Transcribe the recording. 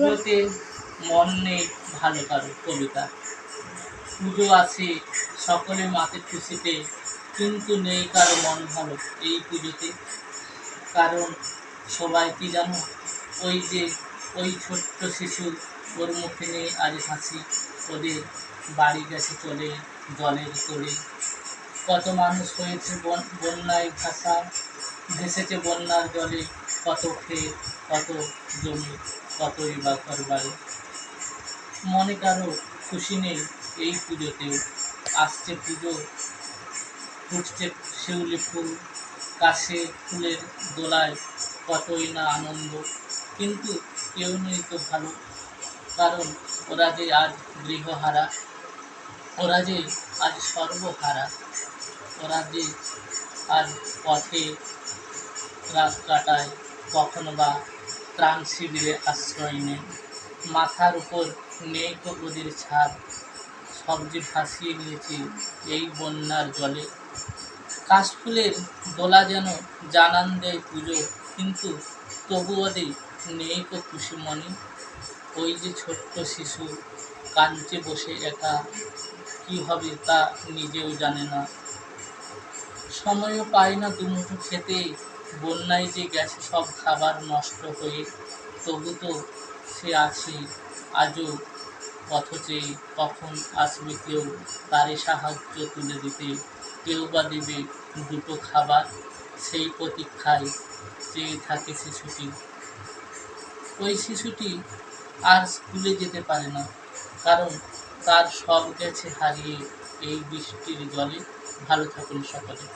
পুজোতে মন নেই ভালো কারও কবিতা। পুজো আছে সকলে মাতে খুশিতে কিন্তু নেই কারও মন ভালো এই পুজোতে। কারণ সবাই কি জানো, ওই যে ওই ছোট্ট শিশু ওর মুখে নেই আজ হাসি, ওদের বাড়ি গেছে চলে জলের তোড়ে কত মানুষ হয়েছে বন- বন্যায় ভাষা ভেসেছে বন্যার জলে, কত খেয়ে কত জমি। কতই বা ঘর বাড়ি মনে কারও খুশি নেই এই পুজোতেও আসছে পুজো, ফুটছে শিউলি ফুল, কাশে ফুলের দোলায় কতই না আনন্দ। কিন্তু কেউ নেই তো ভালো, কারণ ওরা যে আজ গৃহহারা, ওরা যে আজ সর্বহারা, ওরা যে আজ পথে রাত কাটায়, কখনো বা ত্রাণ শিবিরে আশ্রয় নেয়। মাথার উপর নেই তো ওদের ছাদ। সবজি ভাসিয়ে নিয়েছে এই বন্যার জলে। কাশফুলের দোলা যেন জানান দেয় পুজো, কিন্তু তবুও ওদের নেই তো খুশি মনে ওই যে ছোট্ট শিশু কাঞ্চে বসে একা, কি হবে তা নিজেও জানে না। সময়ও পায় না দুমুঠো খেতে বন্যায় যে গেছে, সব খাবার নষ্ট হয়ে, তবু তো সে আছে, আজও পথচে কখন আসবে কেউ তারই সাহায্য তুলে দিতে। কেউ বা দেবে দুটো খাবার, সেই প্রতীক্ষায় চেয়ে থাকে শিশুটি। ওই শিশুটি আর স্কুলে যেতে পারে না, কারণ তার সব গেছে হারিয়ে এই বৃষ্টির জলে। ভালো থাকুন সকলে।